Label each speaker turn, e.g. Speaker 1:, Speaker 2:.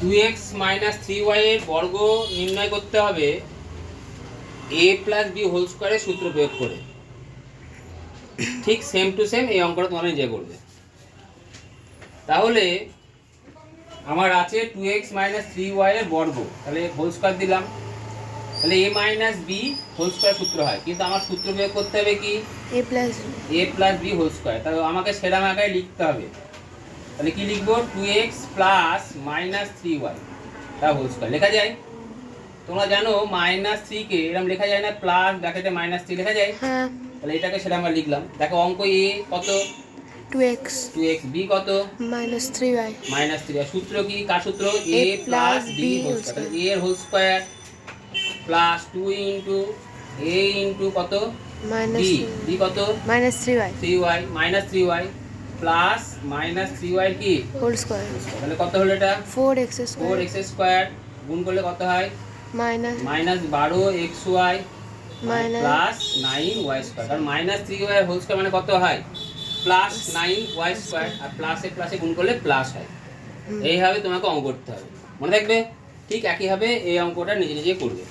Speaker 1: Two X minus three Y এর বর্গ নির্ণয় করতে হবে এ প্লাস বি হোল স্কোয়ারের সূত্র প্রয়োগ করে। ঠিক সেম টু সেম এই অঙ্কটা তোমরা নিজে করবে। তাহলে আমার আছে two X minus three Y এর বর্গ তাহলে হোল স্কোয়ার দিলাম। তাহলে A minus B whole square সূত্র হয় কিন্তু আমার সূত্র প্রয়োগ করতে হবে কি?
Speaker 2: A plus
Speaker 1: A plus B whole square তাহলে আমাকে সেরাম আকারে লিখতে হবে। তাহলে কি লিখব? Two X plus minus three Y তা হোল স্কোয়ার লেখা যায়? তোমরা জানো মাইনাস থ্রিকে এরকম লেখা যায় না? প্লাস ব্র্যাকেটে মাইনাস থ্রি লেখা যায়? তাহলে এটাকে সেটা আমরা লিখলাম। দেখো অঙ্ক এ কত?
Speaker 2: Two X
Speaker 1: two X B কত? -3y -3y সূত্র কি? কার সূত্র?
Speaker 2: A b
Speaker 1: whole square a এর whole square plus two into a into কত? বি বি কত? -3y 3y -3y plus minus three Y কি?
Speaker 2: Whole square.
Speaker 1: তাহলে কত হলো এটা?
Speaker 2: Four X
Speaker 1: four X square. গুণ করলে কত হয়?
Speaker 2: মাইনাস
Speaker 1: মাইনাস বারো X Y plus nine Y square. কারণ minus three Y whole square মানে কত হয়? Plus nine Y square. আর প্লাসে প্লাসে গুণ করলে প্লাস হয়। এইভাবে তোমাকে অঙ্ক করতে হবে। মনে থাকবে? ঠিক একইভাবে এই অঙ্কটা নিজে নিজে করবে।